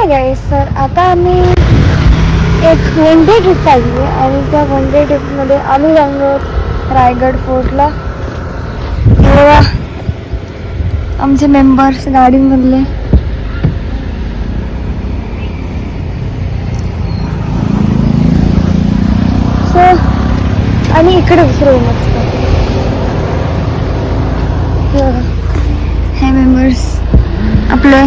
Hi guys तर आता आम्ही एक वन डे ट्रिप काढली आहे आणि त्या वन डे ट्रिपमध्ये आम्ही जाणार आहोत रायगड फोर्टला. तेव्हा आमचे मेंबर्स गाडीमधले. सो आणि इकडे दुसरं मस्त हे मेंबर्स आपले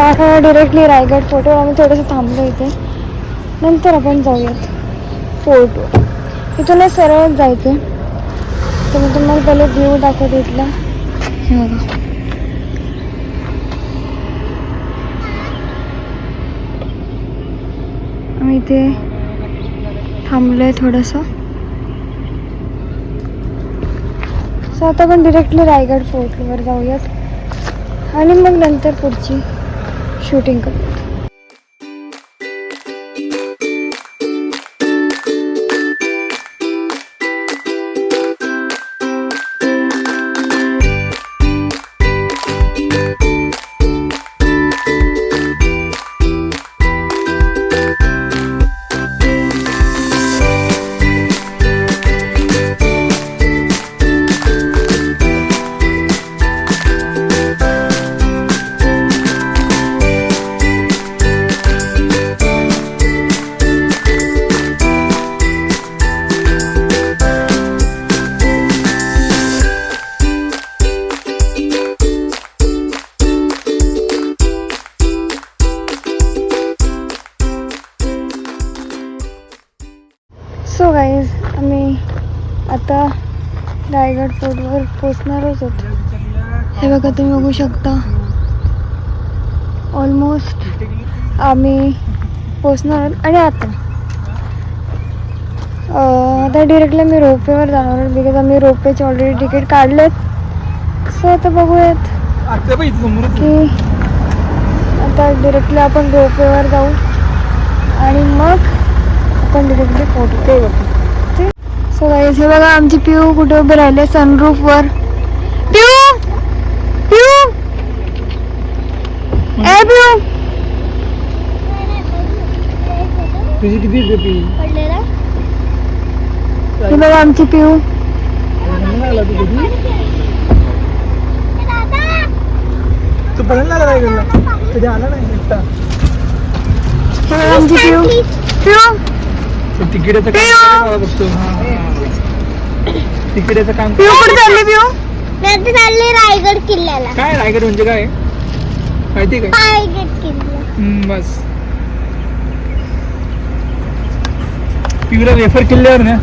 आता डिरेक्टली रायगड फोटो आम्ही थोडंसं थांबलो इथे. नंतर आपण जाऊयात. फोर्टवर इथून सरळ जायचं. तर मी तुम्हाला पहिले व्ह्यू दाखवते इथला. हे बघा. आम्ही इथे थांबलो आहे थोडंसं. सो आता आपण डिरेक्टली रायगड फोर्टवर जाऊयात. आणि मग नंतर पुढची. शूटिंग करूयात रायगड फोर्टवर पोचणारच होतो. हे बघा तुम्ही बघू शकता. ऑलमोस्ट आम्ही पोचणार आहोत. आणि आता? आता डिरेक्टली मी रोपवेवर जाणार आहोत बिकॉज आम्ही रोपवेचे ऑलरेडी तिकीट काढलेत. सो आता बघूयात की आता डिरेक्टली आपण रोपवेवर जाऊ. आणि मग आपण डिरेक्टली फोटो सो गाईज हे बघा आमची पिऊ कुठे उभे राहिले सनरूफ वर. पिऊ! पिऊ! ए पिऊ! तुझी किती रुपये हे बघा आमची पिऊ. आला तू कधी तू पहिल्यांदा आला रायगडला कधी आला नाही? एकटा हे बघा आमची पिऊ. पिऊ! ते तिकिटाचं काम बघतो. तिकिटाचं काम पिऊ कुठे चालली पिऊ चालले रायगड किल्ल्याला. काय रायगड म्हणजे काय? माहिती काय? रायगड किल्ला. हम्म, बस. पिऊला रेफर किल्ल्यावर ना?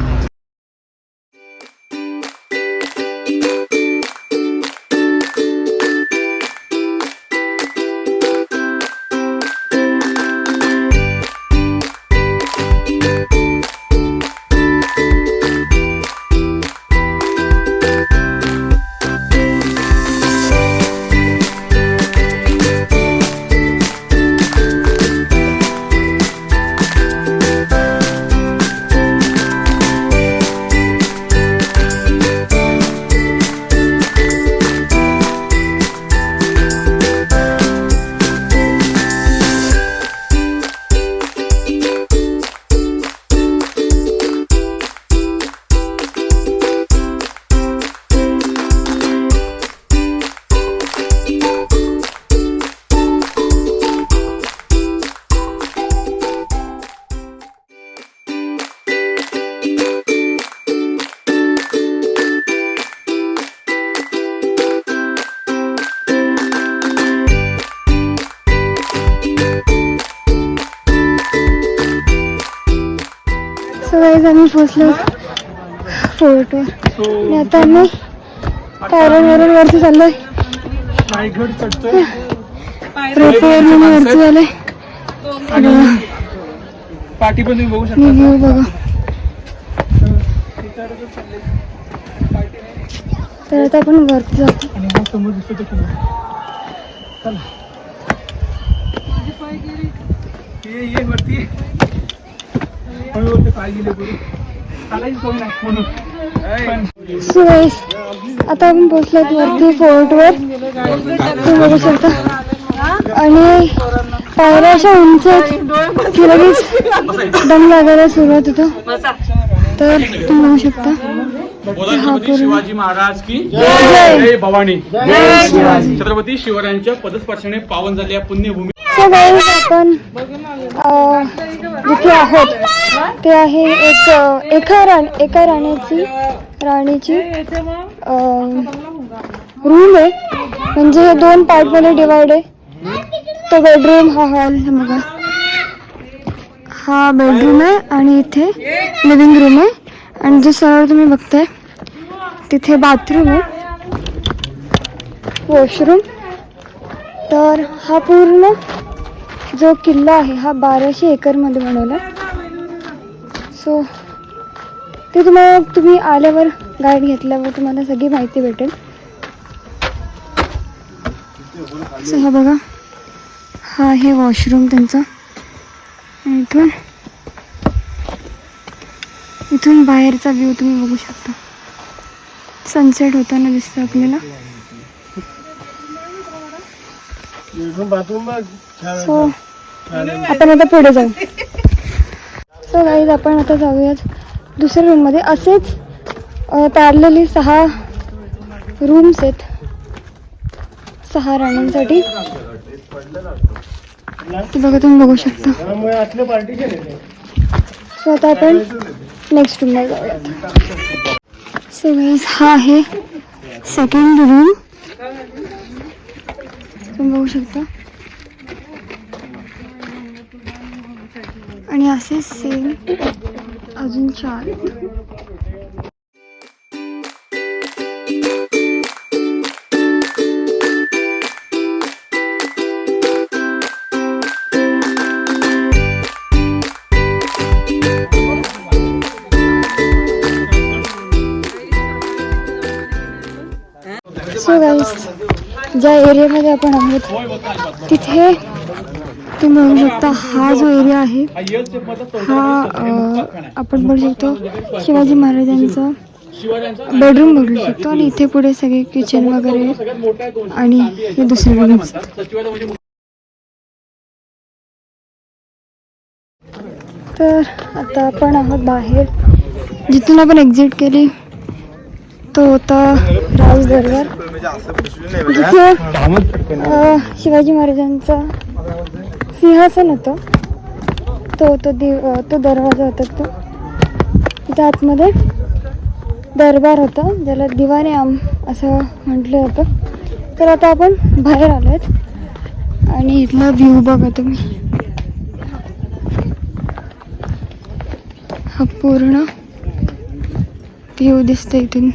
पोचलो फोर्टवर सो आणि आता आम्ही पायऱ्यांवरून वरती चाललोय. रोपवरून वरती आणि पाठी पण तुम्ही बघू मी शकता. व्ह्यू बघा. तर आता आपण वरती जातो आणि समोर दिसतो तो किल्ला. चला. ये ये वरती. हळूहळू पाय गेले करू सो आता आपण पोहोचलोत वरती फोर्टवर. तुम्ही बघू शकता. आणि पायऱ्या अशा उंच की लगेच दम लागायला सुरुवात होतो. तर तुम्ही बघू शकता. शिवाजी महाराज की जय. जय. भवानी. छत्रपती शिवरायांच्या पदस्पर्शाने पावन झालेल्या पुण्यभूमी. आपण जिथे आहोत ते आहे एक एका राण एका राण्याची राणीची रूम आहे. म्हणजे हे दोन पार्टमध्ये डिवाइड आहे. तो बेडरूम हा हॉल बघा. हा बेडरूम आहे आणि इथे लिव्हिंग रूम आहे. आणि जे सरळ तुम्ही बघताय तिथे बाथरूम आहे. वॉशरूम तर हा पूर्ण जो किल्ला आहे हा बाराशे एकरमध्ये बनवला. सो ते तुम्हाला तुम्ही आल्यावर गाईड घेतल्यावर तुम्हाला सगळी माहिती भेटेल. सो हा बघा. हा आहे वॉशरूम त्यांचा. इथून इथून बाहेरचा व्ह्यू तुम्ही बघू शकता. सनसेट होताना दिसतं आपल्याला. सो आपण आता पुढे जाऊ. सो गाईज आपण आता जाऊयात दुसऱ्या रूममध्ये असेच पॅरलेली सहा रूम्स आहेत. सहा राण्यांसाठी. ते बघा तुम्ही बघू शकता. सो आता आपण नेक्स्ट रूमला जाऊयात. सो गाईज हा आहे सेकंड रूम तुम्ही बघू शकता. आणि असे सेम अजून चार। सो गाईस ज्या एरियामध्ये आपण आहोत तिथे तुम्ही बघू शकता हा जो एरिया आहे हा आपण बघू शकतो शिवाजी महाराजांचा बेडरूम बघू शकतो आणि इथे पुढे सगळे किचन वगैरे आणि हे दुसरे रूम तर आता आपण आहोत बाहेर. जिथून आपण एक्झिट केली तो होता राज दरबार जिथे शिवाजी महाराजांचा सिंहासन होतं. तो तो दिव तो दरवाजा होता तो. तिथं आतमध्ये दरबार होता ज्याला दिवाने आम असं म्हटलं जातं तर आता आपण बाहेर आलो आहेत आणि इथला व्ह्यू बघा तुम्ही. हा पूर्ण व्ह्यू दिसतो इथून.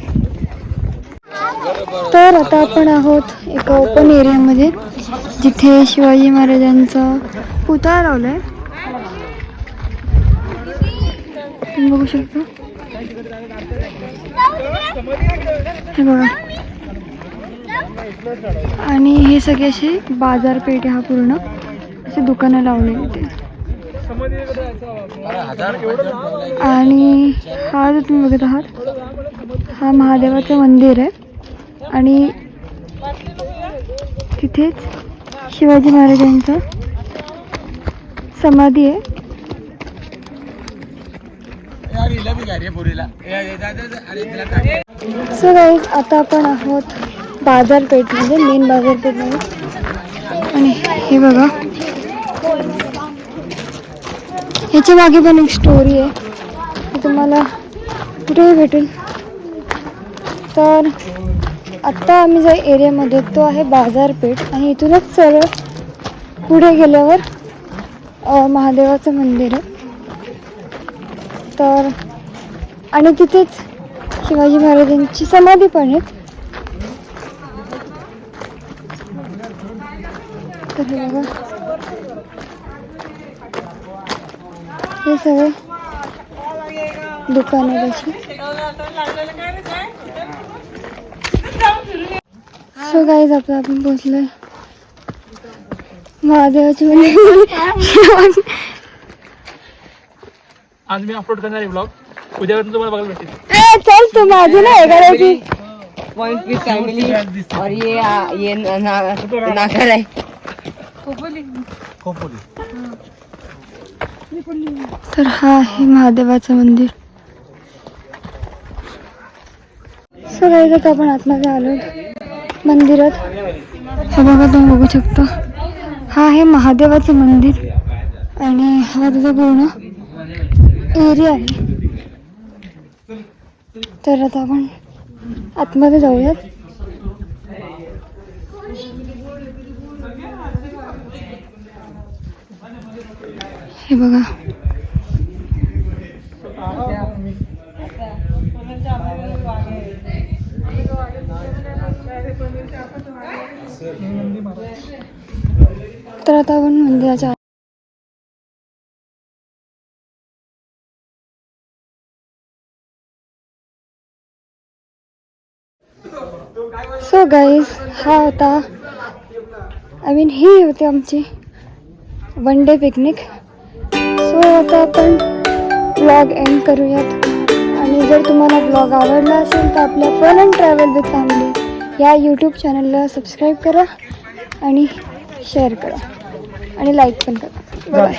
तर आता आपण आहोत एका ओपन एरियामध्ये जिथे शिवाजी महाराजांचा पुतळा लावलाय तुम्ही बघू शकता. हे बघा. आणि हे सगळे असे बाजारपेठ हा पूर्ण. असे दुकानं लावले इथे आणि हा जो तुम्ही बघत आहात हा महादेवाचं मंदिर आहे. आणि तिथेच शिवाजी महाराजांचं समाधी आहे. सो गाईज आता आपण आहोत बाजारपेठमध्ये मेन बाजारपेठमध्ये. आणि हे बघा. ह्याच्या मागे पण एक स्टोरी आहे. तुम्हाला कुठेही भेटेल. तर आत्ता आम्ही ज्या एरियामध्ये तो आहे बाजारपेठ. आणि इथूनच सरळ पुढे गेल्यावर महादेवाचं मंदिर आहे. तर आणि तिथेच शिवाजी महाराजांची समाधी पण आहे. तर हे बघा. हे सगळे दुकान आहे त्याची सो गाईज आपलं आपण पोचलोय महादेवाची मंदिर आज मी अपलोड करणार आहे ब्लॉग उद्या तुम्हाला बघायला भेटेल. ए, चल तू माझी नाही करायची फैमिली और ये आ, ये ना, ना, नागर है तर हा आहे महादेवाचं मंदिर. सो काही आता आपण आतमध्ये आलो. मंदिरात. हे बघा तुम्ही बघू शकता. हा आहे महादेवाचं मंदिर. आणि हा त्याचा पूर्ण एरिया आहे. तर आता आपण आतमध्ये जाऊयात. हे बघा. तर आता आपण मंदिराच्या सो गाईज हा होता आय मीन ही होती आमची वन डे पिकनिक सो आता आपण ब्लॉग एंड करूयात. आणि जर तुम्हाला ब्लॉग आवडला असेल तर आपल्या fun and travel with family या यूट्यूब चॅनलला सबस्क्राईब करा. आणि शेअर करा आणि लाईक पण करा. बाय.